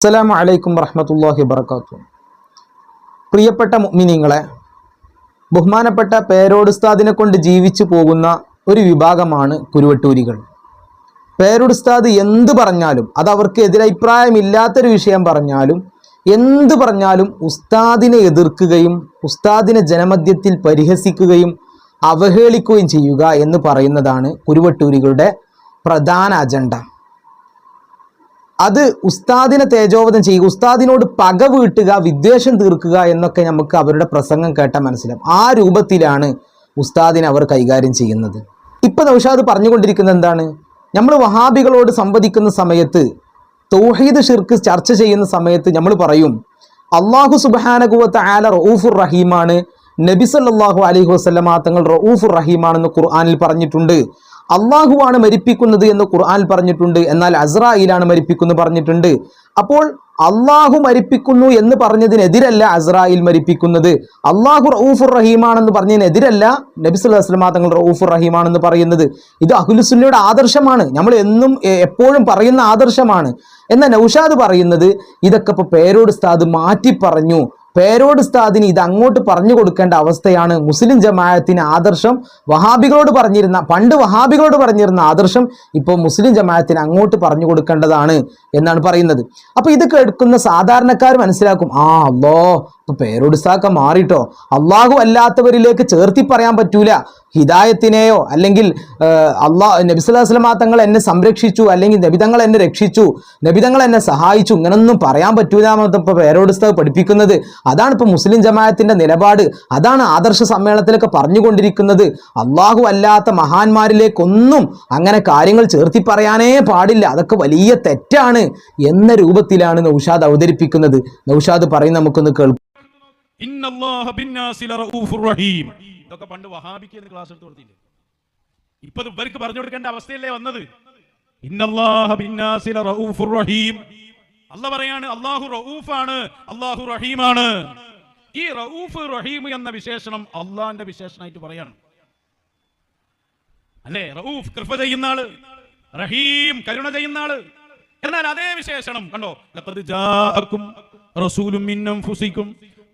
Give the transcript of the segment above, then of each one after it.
അസ്സലാമു അലൈക്കും വറഹമത്തല്ലാഹി വബർക്കാത്തു പ്രിയപ്പെട്ട മുഅ്മിനീങ്ങളെ ബഹുമാനപ്പെട്ട പേരോടുസ്താദിനെ കൊണ്ട് ജീവിച്ചു പോകുന്ന ഒരു വിഭാഗമാണ് കുരുവട്ടൂരികൾ. പേരോടുസ്താദ് എന്ത് പറഞ്ഞാലും അത് അവർക്ക് എതിരഭിപ്രായമില്ലാത്തൊരു വിഷയം പറഞ്ഞാലും എന്ത് പറഞ്ഞാലും ഉസ്താദിനെ എതിർക്കുകയും ഉസ്താദിനെ ജനമധ്യത്തിൽ പരിഹസിക്കുകയും അവഹേളിക്കുകയും ചെയ്യുക എന്ന് പറയുന്നതാണ് കുരുവട്ടൂരികളുടെ പ്രധാന അജണ്ട. അത് ഉസ്താദിനെ തേജോവധം ചെയ്യുക ഉസ്താദിനോട് പക വീട്ടുക വിദ്വേഷം തീർക്കുക എന്നൊക്കെ നമുക്ക് അവരുടെ പ്രസംഗം കേട്ടാൽ മനസ്സിലാവും. ആ രൂപത്തിലാണ് ഉസ്താദിനെ അവർ കൈകാര്യം ചെയ്യുന്നത്. ഇപ്പൊ നൗഷാദ് പറഞ്ഞുകൊണ്ടിരിക്കുന്നത് എന്താണ്? നമ്മൾ വഹാബികളോട് സംവദിക്കുന്ന സമയത്ത് തൗഹീദ് ഷിർക്ക് ചർച്ച ചെയ്യുന്ന സമയത്ത് നമ്മൾ പറയും അള്ളാഹു സുബാനകുവത്ത് ആല റഊഫുർ റഹീമാണ്. നബി സല്ലല്ലാഹു അലൈഹി വസല്ലമ തങ്ങൾ റഊഫുർ റഹീമാണെന്ന് ഖുർആാനിൽ പറഞ്ഞിട്ടുണ്ട്. അള്ളാഹുവാണ് മരിപ്പിക്കുന്നത് എന്ന് ഖുർആൻ പറഞ്ഞിട്ടുണ്ട്. എന്നാൽ അസ്രായിലാണ് മരിപ്പിക്കുന്നത് പറഞ്ഞിട്ടുണ്ട്. അപ്പോൾ അള്ളാഹു മരിപ്പിക്കുന്നു എന്ന് പറഞ്ഞതിനെതിരല്ല അസ്രായിൽ മരിപ്പിക്കുന്നത്. അള്ളാഹു റഊഫുർ റഹീമാണെന്ന് പറഞ്ഞതിനെതിരല്ല നബി സല്ലല്ലാഹു അലൈഹി തങ്ങൾ റഊഫുർ റഹീമാണെന്ന് പറയുന്നത്. ഇത് അഹുലുസുല്ലയുടെ ആദർശമാണ്. നമ്മൾ എന്നും എപ്പോഴും പറയുന്ന ആദർശമാണ്. എന്നാൽ നൗഷാദ് പറയുന്നത് ഇതൊക്കെ ഇപ്പോൾ പേരോട് സ്ഥാദ് മാറ്റി പറഞ്ഞു പേരോട് സ്ഥാദിന് ഇത് അങ്ങോട്ട് പറഞ്ഞു കൊടുക്കേണ്ട അവസ്ഥയാണ് മുസ്ലിം ജമാഅത്തിന് ആദർശം. വഹാബികളോട് പറഞ്ഞിരുന്ന പണ്ട് വഹാബികളോട് പറഞ്ഞിരുന്ന ആദർശം ഇപ്പോൾ മുസ്ലിം ജമാഅത്തിന് അങ്ങോട്ട് പറഞ്ഞു കൊടുക്കേണ്ടതാണ് എന്നാണ് പറയുന്നത്. അപ്പോൾ ഇത് കേൾക്കുന്ന സാധാരണക്കാർ മനസ്സിലാക്കും ആ അല്ലോ ഇപ്പോൾ പേരോട് സ്ഥാക്ക മാറിയിട്ടോ അള്ളാഹു അല്ലാത്തവരിലേക്ക് ചേർത്തി പറയാൻ പറ്റൂല. ഹിദായത്തിനെയോ അല്ലെങ്കിൽ അള്ളാഹ് നബിസ്വല്ലാസ്ലമാ തങ്ങൾ എന്നെ സംരക്ഷിച്ചു അല്ലെങ്കിൽ നബിതങ്ങൾ എന്നെ രക്ഷിച്ചു നബിതങ്ങൾ എന്നെ സഹായിച്ചു ഇങ്ങനൊന്നും പറയാൻ പറ്റൂല ഇപ്പോൾ പേരോടുസ്തവ് പഠിപ്പിക്കുന്നത്. അതാണ് ഇപ്പോൾ മുസ്ലിം ജമാഅത്തിന്റെ നിലപാട്. അതാണ് ആദർശ സമ്മേളനത്തിലൊക്കെ പറഞ്ഞുകൊണ്ടിരിക്കുന്നത്. അള്ളാഹു അല്ലാത്ത മഹാന്മാരിലേക്കൊന്നും അങ്ങനെ കാര്യങ്ങൾ ചേർത്തി പറയാനേ പാടില്ല. അതൊക്കെ വലിയ തെറ്റാണ് എന്ന രൂപത്തിലാണ് നൗഷാദ് അവതരിപ്പിക്കുന്നത്. നൗഷാദ് പറയുന്ന നമുക്കൊന്ന് കേൾക്കാം. ഇതൊക്കെ പണ്ട് വഹാബിക്ക് എന്ന് ക്ലാസ് എടുത്ത് കൊടുത്തില്ലേ? ഇപ്പൊ ഇവർക്ക് പറഞ്ഞു കൊടുക്കേണ്ട അവസ്ഥയല്ലേ വന്നത്? അല്ല പറയാണ് അള്ളാഹു റഊഫാണ് അള്ളാഹു റഹീമാണ്. ഈ റഊഫ് റഹീം എന്ന വിശേഷണം അള്ളാഹിന്റെ വിശേഷണമായിട്ട് പറയാണ്. അല്ലേ? റഊഫ് കൃപ ചെയ്യുന്ന ആൾ റഹീം കരുണ ചെയ്യുന്ന ആൾ. എന്നാൽ അതേ വിശേഷണം കണ്ടോ? റസൂലും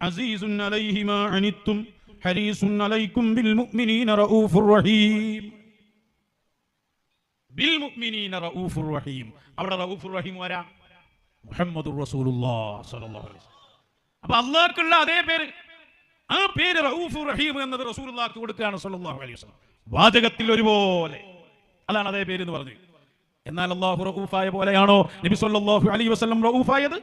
അസീസുൻ അലൈഹി മാ അനിത്തും ഹരീസുൻ അലൈക്കും ബിൽ മുഅ്മിനീന റഊഫുർ റഹീം. ബിൽ മുഅ്മിനീന റഊഫുർ റഹീം. അവിടെ റഊഫുർ റഹീം വരാ മുഹമ്മദുർ റസൂലുള്ളാഹ് സ്വല്ലല്ലാഹു അലൈഹി വസല്ലം. അപ്പോൾ അള്ളാഹ്ക്കുള്ള അതേ പേര്. ആ പേര് റഊഫുർ റഹീം എന്നത് റസൂലുള്ളാഹിക്ക് കൊടുക്കുകയാണ് സ്വല്ലല്ലാഹു അലൈഹി വസല്ലം. വാചകത്തിൽ ഒരുപോലെ. അതാണ് അതേ പേര് എന്ന് പറഞ്ഞു എന്നാൽ അള്ളാഹു റഊഫായ പോലെയാണോ? നബി സല്ലല്ലാഹു അലൈഹി വസല്ലം റഊഫായത്?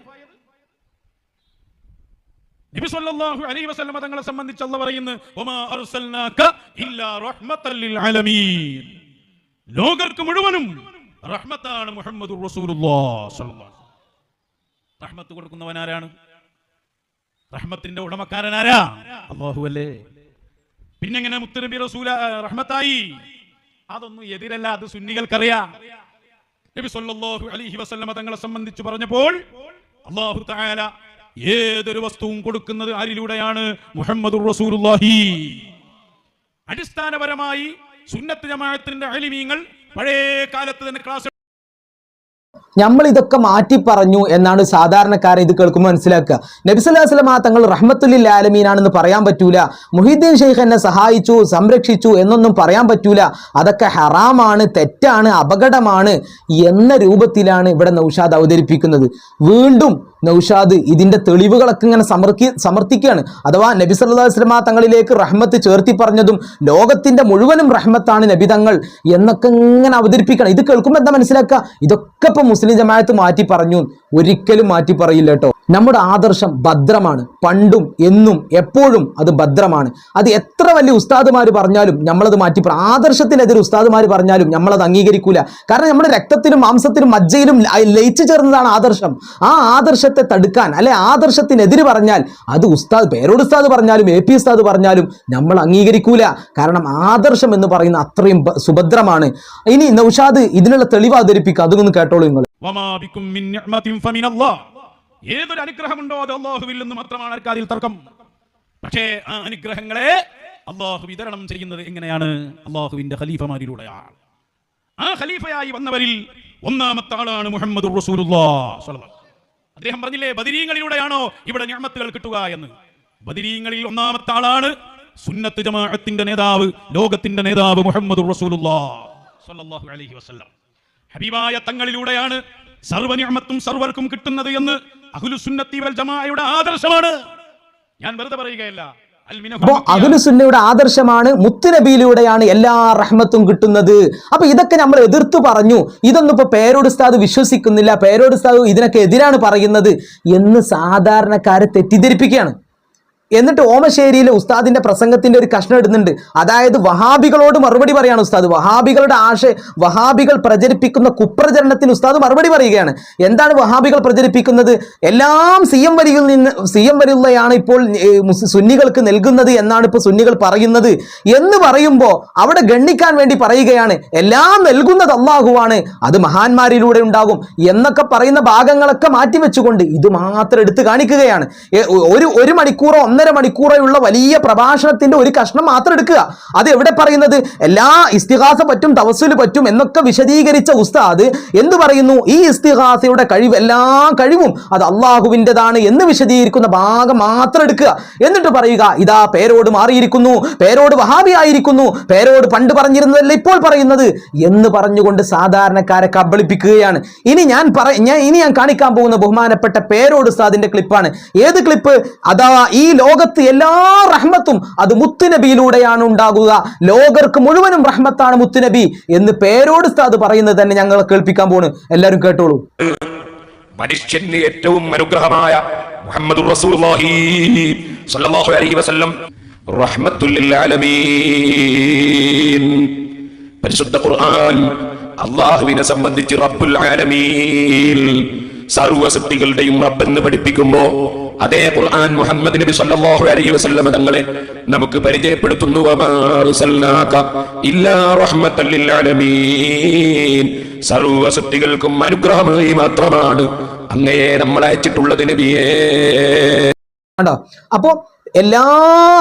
നബി സല്ലല്ലാഹു അലൈഹി വസല്ലം തങ്ങളെ സംബന്ധിച്ച് അല്ലാഹ് പറയുന്നു വമാ അർസൽനാക ഇല്ലാ റഹ്മത്തൽ ലിൽ ആലമീൻ ലോകർക്ക് മുഴുവനും റഹ്മത്താണ് മുഹമ്മദുർ റസൂലുള്ളാഹ് സ്വല്ലല്ലാഹു റഹ്മത്ത് കൊടുക്കുന്നവൻ ആരാണ്? റഹ്മത്തിന്റെ ഉടമക്കാരൻ ആരാ? അല്ലാഹു അല്ലേ? പിന്നെങ്ങനെ മുത്തനബി റസൂല റഹ്മത്തായി? അതൊന്നും എതിരല്ല അത് സുന്നികൾക്കറിയാം. നബി സല്ലല്ലാഹു അലൈഹി വസല്ലമ തങ്ങളെ സംബന്ധിച്ച് പറഞ്ഞപ്പോൾ അല്ലാഹു തആല ഏതൊരു വസ്തുവും കൊടുക്കുന്നത് ആരിലൂടെയാണ്? മുഹമ്മദ് അടിസ്ഥാനപരമായി സുന്നത്ത് ജമാഅത്തിന്റെ അലിമീങ്ങൾ പഴയ കാലത്ത് തന്നെ ക്ലാസ് നമ്മൾ ഇതൊക്കെ മാറ്റി പറഞ്ഞു എന്നാണ് സാധാരണക്കാരൻ ഇത് കേൾക്കുമ്പോൾ മനസ്സിലാക്കുക. നബിസ്വല്ലാസ്ലമ തങ്ങൾ റഹ്മത്തുല്ലിൽ ആലമീനാണെന്ന് പറയാൻ പറ്റൂല. മുഹീദ്ദീൻ ഷെയ്ഖ് എന്നെ സഹായിച്ചു സംരക്ഷിച്ചു എന്നൊന്നും പറയാൻ പറ്റൂല. അതൊക്കെ ഹറാമാണ് തെറ്റാണ് അപകടമാണ് എന്ന രൂപത്തിലാണ് ഇവിടെ നൌഷാദ് അവതരിപ്പിക്കുന്നത്. വീണ്ടും നൗഷാദ് ഇതിന്റെ തെളിവുകളൊക്കെ ഇങ്ങനെ സമർക്കി സമർത്ഥിക്കുകയാണ്. അഥവാ നബി സല്ലല്ലാഹു അലൈഹി വസല്ലമ തങ്ങളിലേക്ക് റഹ്മത്ത് ചേർത്തി പറഞ്ഞതും ലോകത്തിന്റെ മുഴുവനും റഹ്മത്താണ് നബി തങ്ങൾ എന്നൊക്കെ ഇങ്ങനെ അവതരിപ്പിക്കണം ഇത് കേൾക്കുമ്പോൾ എന്താ മനസ്സിലാക്കുക? ഇതൊക്കെ ഇപ്പൊ മുസ്ലിം ജമാഅത്ത് മാറ്റി പറഞ്ഞു. ഒരിക്കലും മാറ്റി പറയില്ല കേട്ടോ. നമ്മുടെ ആദർശം ഭദ്രമാണ്. പണ്ടും എന്നും എപ്പോഴും അത് ഭദ്രമാണ്. അത് എത്ര വലിയ ഉസ്താദുമാർ പറഞ്ഞാലും നമ്മളത് മാറ്റി ആദർശത്തിനെതിരെ ഉസ്താദുമാർ പറഞ്ഞാലും നമ്മളത് അംഗീകരിക്കൂല. കാരണം നമ്മുടെ രക്തത്തിലും മാംസത്തിലും മജ്ജയിലും ലയിച്ചു ചേർന്നതാണ് ആദർശം. ആ ആദർശത്തെ തടുക്കാൻ അല്ലെ ആദർശത്തിനെതിര് പറഞ്ഞാൽ അത് ഉസ്താദ് പേരോട് ഉസ്താദ് പറഞ്ഞാലും എ പി ഉസ്താദ് പറഞ്ഞാലും നമ്മൾ അംഗീകരിക്കൂല. കാരണം ആദർശം എന്ന് പറയുന്ന അത്രയും സുഭദ്രമാണ്. ഇനി നൌഷാദ് ഇതിനുള്ള തെളിവ് അവതരിപ്പിക്കുക അതൊന്ന് കേട്ടോളൂ നിങ്ങൾ. ഏതൊരു അനുഗ്രഹമുണ്ടോ അത് അള്ളാഹുവിൽ നിന്ന് മാത്രമാണ് ആർക്ക് അതിൽ തർക്കം. പക്ഷേ ആ അനുഗ്രഹങ്ങളെ അള്ളാഹു വിതരണം ചെയ്യുന്നത് എങ്ങനെയാണ്? അള്ളാഹുവിന്റെ ഖലീഫമാരിലൂടെയാണ്. ആ ഖലീഫയായി വന്നവരിൽ ഒന്നാമത്തെ ആളാണ് മുഹമ്മദ് റസൂലുള്ള അദ്ദേഹം പറഞ്ഞില്ലേ ബദിരീങ്ങളിലൂടെയാണോ ഇവിടെ ഞാമത്തുകൾ കിട്ടുക എന്ന്? ബദിരീങ്ങളിൽ ഒന്നാമത്തെ ആളാണ് സുന്നത്ത് ജമാഅത്തിന്റെ നേതാവ് ലോകത്തിന്റെ നേതാവ് മുഹമ്മദ് റസൂലുള്ളാഹി അലൈഹി വസല്ലം. ഹബീബായ തങ്ങളിലൂടെയാണ് സർവനിയമത്തും സർവർക്കും കിട്ടുന്നത് എന്ന് അഹ്ലു സുന്നത്തി വൽ ജമാഅയുടെ ആദർശമാണ്. ഞാൻ വെറുതെ പറയുകയല്ല അൽ മിനഹു അപ്പോ അഖിലുസുന്നയുടെ ആദർശമാണ് മുത്തുനബിയിലൂടെയാണ് എല്ലാ റഹ്മത്തും കിട്ടുന്നത്. അപ്പൊ ഇതൊക്കെ നമ്മൾ എതിർത്തു പറഞ്ഞു. ഇതൊന്നും ഇപ്പൊ പേരോടുസ്താദ് വിശ്വസിക്കുന്നില്ല. പേരോടുസ്താദ് ഇതിനൊക്കെ എതിരാണ് പറയുന്നത് എന്ന് സാധാരണക്കാരെ തെറ്റിദ്ധരിപ്പിക്കുകയാണ്. എന്നിട്ട് ഓമശ്ശേരിയിലെ ഉസ്താദിന്റെ പ്രസംഗത്തിന്റെ ഒരു കഷ്ണം ഇടുന്നുണ്ട്. അതായത് വഹാബികളോട് മറുപടി പറയാണ് ഉസ്താദ്. വഹാബികളുടെ ആശ വഹാബികൾ പ്രചരിപ്പിക്കുന്ന കുപ്രചരണത്തിന് ഉസ്താദ് മറുപടി പറയുകയാണ്. എന്താണ് വഹാബികൾ പ്രചരിപ്പിക്കുന്നത്? എല്ലാം സി എം വരിയിൽ നിന്ന് സി എം വരിയുള്ളയാണ് ഇപ്പോൾ സുന്നികൾക്ക് നൽകുന്നത് എന്നാണ് ഇപ്പോൾ സുന്നികൾ പറയുന്നത്. എന്ന് പറയുമ്പോൾ അവിടെ ഗണ്ണിക്കാൻ വേണ്ടി പറയുകയാണ് എല്ലാം നൽകുന്നത് അള്ളാഹുവാണ്. അത് മഹാന്മാരിലൂടെ ഉണ്ടാകും. എന്നൊക്കെ പറയുന്ന ഭാഗങ്ങളൊക്കെ മാറ്റിവെച്ചുകൊണ്ട് ഇത് മാത്രം എടുത്തു കാണിക്കുകയാണ്. ഒരു ഒരു മണിക്കൂറോ ഒന്നര മണിക്കൂറോ മണിക്കൂറായുള്ള വലിയ പ്രഭാഷണത്തിന്റെ ഒരു കഷ്ണം മാത്രം എടുക്കുക. അത് എവിടെ പറയുന്നത്? എല്ലാ ഇസ്തിഹാസ പറ്റും തവസുൽ പറ്റും എന്നൊക്കെ വിശദീകരിച്ച ഉസ്താദ് എന്ത് പറയുന്നു? ഈ ഇസ്തിഹാസയുടെ കഴിവ് എല്ലാ കഴിവും അത് അള്ളാഹുവിന്റെതാണ് എന്ന് വിശദീകരിക്കുന്ന ഭാഗം മാത്രം എടുക്കുക. എന്നിട്ട് പറയുക ഇതാ പേരോട് മാറിയിരിക്കുന്നു പേരോട് വഹാബി ആയിരിക്കുന്നു പേരോട് പണ്ട് പറഞ്ഞിരുന്നതല്ല ഇപ്പോൾ പറയുന്നത് എന്ന് പറഞ്ഞുകൊണ്ട് സാധാരണക്കാരെ കബളിപ്പിക്കുകയാണ്. ഇനി ഞാൻ പറ ഞാൻ ഇനി ഞാൻ കാണിക്കാൻ പോകുന്ന ബഹുമാനപ്പെട്ട പേരോട് ഉസ്താദിന്റെ ക്ലിപ്പാണ്. ഏത് ക്ലിപ്പ്? അതാ ഈ ലോകത്ത് എല്ലാ റഹ്മത്തും അത് മുത്തുനബിയിലൂടെയാണ് ഉണ്ടാകുക. ലോകർക്ക് മുഴുവനും റഹ്മത്താണ് മുത്തുനബി എന്ന് പേരോട് അത് പറയുന്നത് തന്നെ ഞങ്ങൾ കേൾപ്പിക്കാൻ പോണ്. എല്ലാവരും കേട്ടോളൂ. മനുഷ്യന് ഏറ്റവും അനുഗ്രഹമായ മുഹമ്മദ് പരിശുദ്ധ ഖുർആൻ അള്ളാഹുവിനെ സംബന്ധിച്ച് റബ്ബുൽ ആലമീൻ. സർവ സൃഷ്ടികളുടെയും റബ്ബെന്ന് പഠിപ്പിക്കുമ്പോ അതേ ഖുർആൻ മുഹമ്മദ് നബി സല്ലല്ലാഹു അലൈഹി വസല്ലം തങ്ങളെ നമുക്ക് പരിചയപ്പെടുത്തുന്നു. ഇല്ലാ റഹ്മത്തൽ ലിൽ ആലമീൻ സർവ സൃഷ്ടികൾക്കും അനുഗ്രഹമായി മാത്രമാണ് അങ്ങയെ നമ്മൾ അയച്ചിട്ടുള്ളത് നബിയേ. കണ്ടോ? അപ്പോ എല്ലാ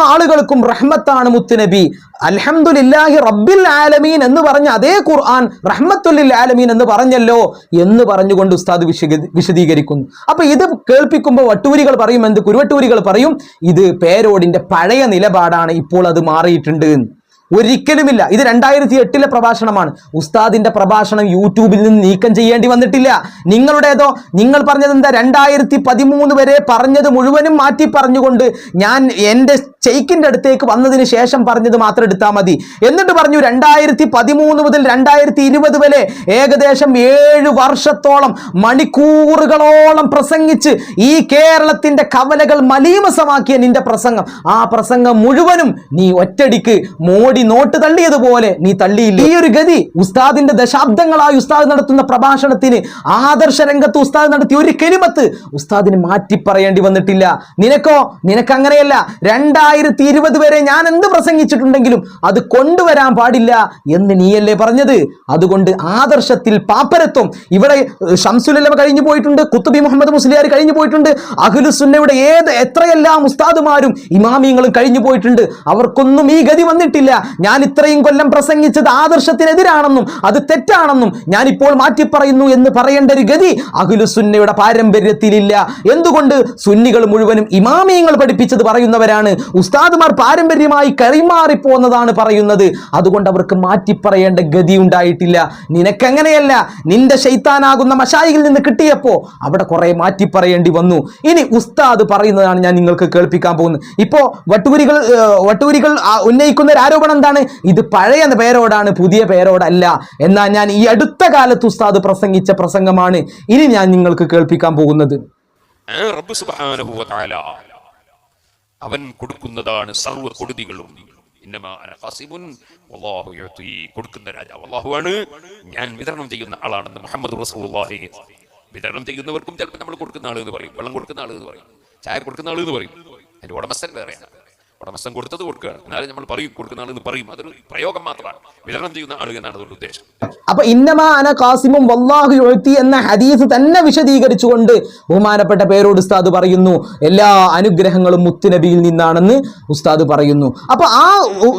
ആളുകൾക്കും റഹ്മത്താണ് മുത്തുനബി. അൽഹംദുലില്ലാഹി റബ്ബിൽ ആലമീൻ എന്ന് പറഞ്ഞ അതേ ഖുർആൻ റഹ്മത്തുല്ലിൽ ആലമീൻ എന്ന് പറഞ്ഞല്ലോ എന്ന് പറഞ്ഞുകൊണ്ട് ഉസ്താദ് വിശദീ- വിശദീകരിക്കുന്നു. അപ്പൊ ഇത് കേൾപ്പിക്കുമ്പോൾ വട്ടൂരികൾ പറയും എന്ത് കുരുവട്ടൂരികൾ പറയും? ഇത് പേരോടിന്റെ പഴയ നിലപാടാണ് ഇപ്പോൾ അത് മാറിയിട്ടുണ്ട്. ഒരിക്കലുമില്ല. ഇത് രണ്ടായിരത്തി എട്ടിലെ പ്രഭാഷണമാണ്. ഉസ്താദിന്റെ പ്രഭാഷണം യൂട്യൂബിൽ നിന്ന് നീക്കം ചെയ്യേണ്ടി വന്നിട്ടില്ല. നിങ്ങളുടേതോ നിങ്ങൾ പറഞ്ഞത് എന്താ രണ്ടായിരത്തി പതിമൂന്ന് വരെ പറഞ്ഞത് മുഴുവനും മാറ്റി പറഞ്ഞുകൊണ്ട് ഞാൻ എന്റെ ചെയ്ക്കിന്റെ അടുത്തേക്ക് വന്നതിന് ശേഷം പറഞ്ഞത് മാത്രം എടുത്താൽ മതി. എന്നിട്ട് പറഞ്ഞു രണ്ടായിരത്തി പതിമൂന്ന് മുതൽ രണ്ടായിരത്തി ഇരുപത് വരെ ഏകദേശം ഏഴ് വർഷത്തോളം മണിക്കൂറുകളോളം പ്രസംഗിച്ച് ഈ കേരളത്തിന്റെ കവലകൾ മലീമസമാക്കിയ നിന്റെ പ്രസംഗം. ആ പ്രസംഗം മുഴുവനും നീ ഒറ്റടിക്ക് മോടി നോട്ട് തള്ളിയതുപോലെ നീ തള്ളിയില്ല? ഈ ഒരു ഗതി ഉസ്താദിന്റെ ദശാബ്ദങ്ങളായി ഉസ്താദ് നടത്തുന്ന പ്രഭാഷണത്തിന് ആദർശ രംഗത്ത് ഉസ്താദ് നടത്തിയ ഒരു കെലിമത്ത് ഉസ്താദിന് മാറ്റി പറയേണ്ടി വന്നിട്ടില്ല. നിനക്കോ? നിനക്ക് അങ്ങനെയല്ല രണ്ടായിരത്തി ഇരുപത് വരെ ഞാൻ എന്ത് പ്രസംഗിച്ചിട്ടുണ്ടെങ്കിലും അത് കൊണ്ടുവരാൻ പാടില്ല എന്ന് നീയല്ലേ പറഞ്ഞത്? അതുകൊണ്ട് ആദർശത്തിൽ പാപ്പരത്വം. ഇവിടെ ഷംസുലമ കഴിഞ്ഞു പോയിട്ടുണ്ട് കുത്തുബി മുഹമ്മദ് മുസ്ലിയാർ കഴിഞ്ഞു പോയിട്ടുണ്ട് അഖിലുസുന്നയുടെ ഏത് എത്രയെല്ലാം ഉസ്താദുമാരും ഇമാമിയങ്ങളും കഴിഞ്ഞു പോയിട്ടുണ്ട് അവർക്കൊന്നും ഈ ഗതി വന്നിട്ടില്ല. ഞാൻ ഇത്രയും കൊല്ലം പ്രസംഗിച്ചത് ആദർശത്തിനെതിരാണെന്നും അത് തെറ്റാണെന്നും ഞാനിപ്പോൾ മാറ്റി പറയുന്നു എന്ന് പറയേണ്ട ഒരു ഗതി അഖിലുസുന്നയുടെ പാരമ്പര്യത്തിലില്ല. എന്തുകൊണ്ട് സുന്നികൾ മുഴുവനും ഇമാമിയങ്ങൾ പഠിപ്പിച്ചത് പറയുന്നവരാണ്? ഉസ്താദുമാർ പാരമ്പര്യമായി കൈമാറിപ്പോന്നതാണ് പറയുന്നത്. അതുകൊണ്ട് അവർക്ക് മാറ്റി പറയേണ്ട ഗതി ഉണ്ടായിട്ടില്ല നിനക്കങ്ങനെയല്ല നിന്റെ ശൈത്താനാകുന്ന മഷായിയിൽ നിന്ന് കിട്ടിയപ്പോ അവിടെ കുറെ മാറ്റി പറയേണ്ടി വന്നു. ഇനി ഉസ്താദ് പറയുന്നതാണ് ഞാൻ നിങ്ങൾക്ക് കേൾപ്പിക്കാൻ പോകുന്നത്. ഇപ്പോ വട്ടൂരികൾ വട്ടൂരികൾ ഉന്നയിക്കുന്ന ഒരു ആരോപണം എന്താണ്? ഇത് പഴയ പേരോടാണ് പുതിയ പേരോടല്ല. എന്നാൽ ഞാൻ ഈ അടുത്ത കാലത്ത് ഉസ്താദ് പ്രസംഗിച്ച പ്രസംഗമാണ് ഇനി ഞാൻ നിങ്ങൾക്ക് കേൾപ്പിക്കാൻ പോകുന്നത്. സുബ്ഹാനഹു വ തആല. അവൻ കൊടുക്കുന്നതാണ് സർവ കൊടുതികളും. കൊടുക്കുന്ന രാജാവ് ഞാൻ വിതരണം ചെയ്യുന്ന ആളാണെന്ന് മുഹമ്മദ് റസൂലുള്ളാഹി. വിതരണം ചെയ്യുന്നവർക്കും ചിലപ്പോൾ നമ്മൾ കൊടുക്കുന്ന ആൾ എന്ന് പറയും. വെള്ളം കൊടുക്കുന്ന ആൾ എന്ന് പറയും. ചായ കൊടുക്കുന്ന ആൾ എന്ന് പറയും. അതിന്റെ ഉടമസ്ഥൻ വേറെയാണ്. ഉടമസ്ഥൻ കൊടുത്തത് കൊടുക്കുകയാണ്. എന്നാലും നമ്മൾ പറയും കൊടുക്കുന്ന ആളെന്ന് പറയും. അതൊരു പ്രയോഗം മാത്രമാണ്. വിതരണം ചെയ്യുന്ന ആളുകൾ എന്നാണ് അതുകൊണ്ട് ഉദ്ദേശം. അപ്പൊ ഇന്നമാ അന കാസിമും വല്ലാഹു യുഴ്ത്തി എന്ന ഹദീസ് തന്നെ വിശദീകരിച്ചുകൊണ്ട് ബഹുമാനപ്പെട്ട പേരോട് ഉസ്താദ് പറയുന്നു എല്ലാ അനുഗ്രഹങ്ങളും മുത്തുനബിയിൽ നിന്നാണെന്ന് ഉസ്താദ് പറയുന്നു. അപ്പൊ ആ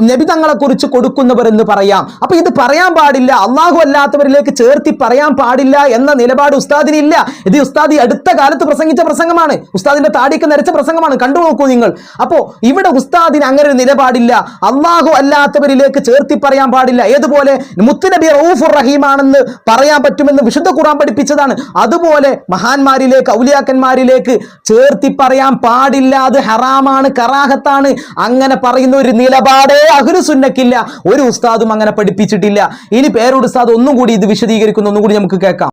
നബി തങ്ങളെ കുറിച്ച് കൊടുക്കുന്നവർ എന്ന് പറയാം. അപ്പൊ ഇത് പറയാൻ പാടില്ല അള്ളാഹു അല്ലാത്തവരിലേക്ക് ചേർത്തി പറയാൻ പാടില്ല എന്ന നിലപാട് ഉസ്താദിന് ഇല്ല ഇത് ഉസ്താദ് അടുത്ത കാലത്ത് പ്രസംഗിച്ച പ്രസംഗമാണ്. ഉസ്താദിന്റെ താടിക്ക് നരച്ച പ്രസംഗമാണ്. കണ്ടു നോക്കൂ നിങ്ങൾ. അപ്പോ ഇവിടെ ഉസ്താദിന് അങ്ങനെ ഒരു നിലപാടില്ല. അള്ളാഹു അല്ലാത്തവരിലേക്ക് ചേർത്തി പറയാൻ പാടില്ല. ഏതുപോലെ മുത്തുനബി റൌഫുർ റഹീമാണെന്ന് പറയാൻ പറ്റുമെന്ന് വിശുദ്ധ ഖുറാൻ പഠിപ്പിച്ചതാണ്. അതുപോലെ മഹാന്മാരിലേക്ക് ഔലിയാക്കന്മാരിലേക്ക് ചേർത്തി പറയാൻ പാടില്ല. അത് ഹറാമാണ് കറാഹത്താണ്. അങ്ങനെ പറയുന്ന ഒരു നിലപാടേ അഹ്ലു സുന്നക്കില്ല. ഒരു ഉസ്താദും അങ്ങനെ പഠിപ്പിച്ചിട്ടില്ല. ഇനി പേരോട് ഉസ്താദ് ഒന്നും കൂടി ഇത് വിശദീകരിക്കുന്നു. ഒന്നും കൂടി നമുക്ക് കേൾക്കാം.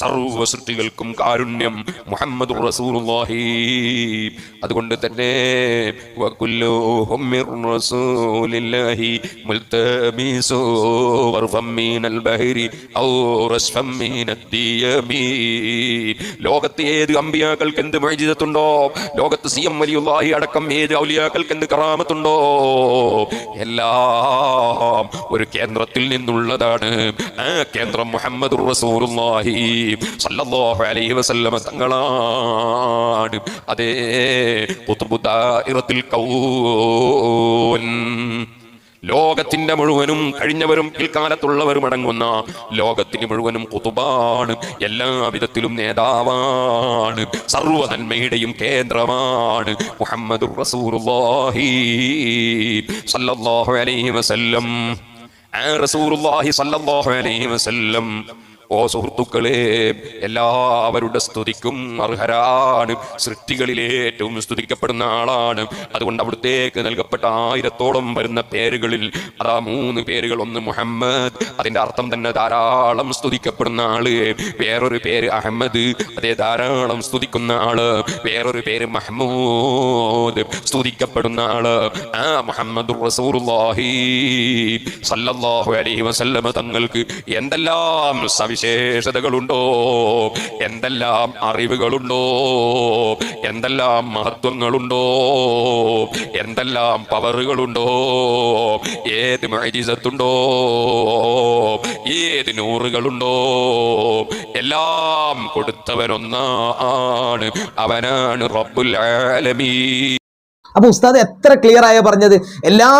സർവ സൃഷ്ടികൾക്കും കാരുണ്യം മുഹമ്മദ് റസൂലുള്ളാഹി. അതുകൊണ്ട് തന്നെ ലോകത്ത് ഏത് അമ്പിയാക്കൾക്ക് എന്ത് മൈജിതത്തുണ്ടോ ലോകത്ത് സി എം വലിയുള്ളാഹി അടക്കം ഏത് ഔലിയാക്കൾക്ക് എന്ത് കറാമത്തുണ്ടോ? എല്ലാം ഒരു കേന്ദ്രത്തിൽ നിന്നുള്ളതാണ്. ആ കേന്ദ്രം മുഹമ്മദ് റസൂലുള്ളാഹി സല്ലല്ലാഹു അലൈഹി വസല്ലമ തങ്ങളാണ്. അതേ കൗൻ ലോകത്തിന്റെ മുഴുവനും കഴിഞ്ഞവരും പിൽക്കാലത്തുള്ളവരും അടങ്ങുന്ന ലോകത്തിന് മുഴുവനും കുതുബാണ്. എല്ലാ വിധത്തിലും നേതാവാണ്. സർവതന്മയുടെയും കേന്ദ്രമാണ് മുഹമ്മദ് വസല്ലം. അലൈഹി വസല്ലം ഓ സുഹൃത്തുക്കളെ എല്ലാവരുടെ സ്തുതിക്കും അർഹരാണ്. സൃഷ്ടികളിലെ ഏറ്റവും സ്തുതിക്കപ്പെടുന്ന ആളാണ്. അതുകൊണ്ട് അവിടുത്തേക്ക് നൽകപ്പെട്ട ആയിരത്തോളം വരുന്ന പേരുകളിൽ അതാ മൂന്ന് പേരുകൾ. ഒന്ന് മുഹമ്മദ് അതിന്റെ അർത്ഥം തന്നെ ധാരാളം സ്തുതിക്കപ്പെടുന്ന ആൾ. വേറൊരു പേര് അഹമ്മദ് അതേ ധാരാളം സ്തുതിക്കുന്ന ആൾ. വേറൊരു പേര് മഹ്മൂദ് സ്തുതിക്കപ്പെടുന്ന ആൾ. ആ മുഹമ്മദ് അലൈഹി തങ്ങൾക്ക് എന്തെല്ലാം സവിശേഷതകളുണ്ടോ എന്തെല്ലാം അറിവുകളുണ്ടോ? എന്തെല്ലാം മഹത്വങ്ങളുണ്ടോ? എന്തെല്ലാം പവറുകളുണ്ടോ? ഏത് മൈജിസത്തുണ്ടോ ഏത് നൂറുകളുണ്ടോ? എല്ലാം കൊടുത്തവനൊന്നാണ് അവനാണ് റബ്ബുൽ ആലമീൻ. അപ്പൊ ഉസ്താദ് എത്ര ക്ലിയർ ആയ പറഞ്ഞത്? എല്ലാ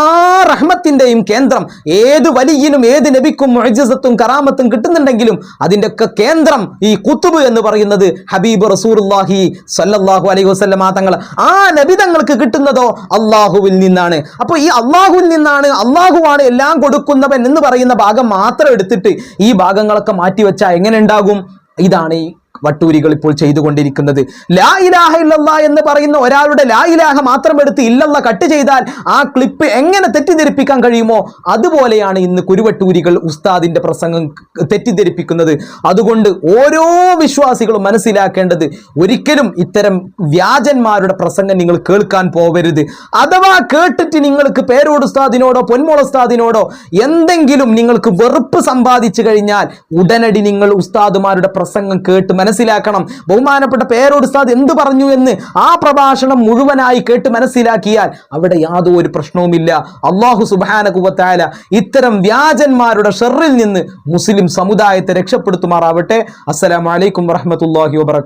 റഹ്മത്തിന്റെയും കേന്ദ്രം ഏത് വലിയനും ഏത് നബിക്കും മുഅ്ജിസത്തും കറാമത്തും കിട്ടുന്നുണ്ടെങ്കിലും അതിന്റെ ഒക്കെ കേന്ദ്രം ഈ കുത്തുബ് എന്ന് പറയുന്നത് ഹബീബ് റസൂലുള്ളാഹി സല്ലല്ലാഹു അലൈഹി വസല്ലമ തങ്ങൾ ആ നബി തങ്ങൾക്ക് കിട്ടുന്നതോ അള്ളാഹുവിൽ നിന്നാണ്. അപ്പോൾ ഈ അള്ളാഹുവിൽ നിന്നാണ് അള്ളാഹുവാണ് എല്ലാം കൊടുക്കുന്നവൻ എന്ന് പറയുന്ന ഭാഗം മാത്രം എടുത്തിട്ട് ഈ ഭാഗങ്ങളൊക്കെ മാറ്റിവെച്ചാൽ എങ്ങനെ ഉണ്ടാകും? ഇതാണ് ഈ വട്ടൂരികൾ ഇപ്പോൾ ചെയ്തുകൊണ്ടിരിക്കുന്നത്. ലാ ഇലാഹ ഇല്ലല്ലാ എന്ന് പറയുന്ന ഒരാളുടെ ലാ ഇലാഹ മാത്രം എടുത്ത് ഇല്ലല്ല കട്ട് ചെയ്താൽ ആ ക്ലിപ്പ് എങ്ങനെ തെറ്റിദ്ധരിപ്പിക്കാൻ കഴിയുമോ? അതുപോലെയാണ് ഇന്ന് കുരുവട്ടൂരികൾ ഉസ്താദിന്റെ പ്രസംഗം തെറ്റിദ്ധരിപ്പിക്കുന്നത്. അതുകൊണ്ട് ഓരോ വിശ്വാസികളും മനസ്സിലാക്കേണ്ടത് ഒരിക്കലും ഇത്തരം വ്യാജന്മാരുടെ പ്രസംഗം നിങ്ങൾ കേൾക്കാൻ പോവരുത്. അഥവാ കേട്ടിട്ട് നിങ്ങൾക്ക് പേരോട് ഉസ്താദിനോടോ പൊന്മോൾ ഉസ്താദിനോടോ എന്തെങ്കിലും നിങ്ങൾക്ക് വെറുപ്പ് സമ്പാദിച്ചു കഴിഞ്ഞാൽ ഉടനടി നിങ്ങൾ ഉസ്താദുമാരുടെ പ്രസംഗം കേട്ട് മനസ്സിലാക്കണം. ബഹുമാനപ്പെട്ട പേരോടുസ്താദ് എന്ത് പറഞ്ഞു എന്ന് ആ പ്രഭാഷണം മുഴുവനായി കേട്ട് മനസ്സിലാക്കിയാൽ അവിടെ യാതൊരു പ്രശ്നവുമില്ല. അള്ളാഹു സുബാനകുവത്തായ ഇത്തരം വ്യാജന്മാരുടെ ഷെറിൽ നിന്ന് മുസ്ലിം സമുദായത്തെ രക്ഷപ്പെടുത്തുമാറാവട്ടെ. അസ്സലാമലൈക്കും വറഹമത്തല്ലാഹി വബർക്കാത്തു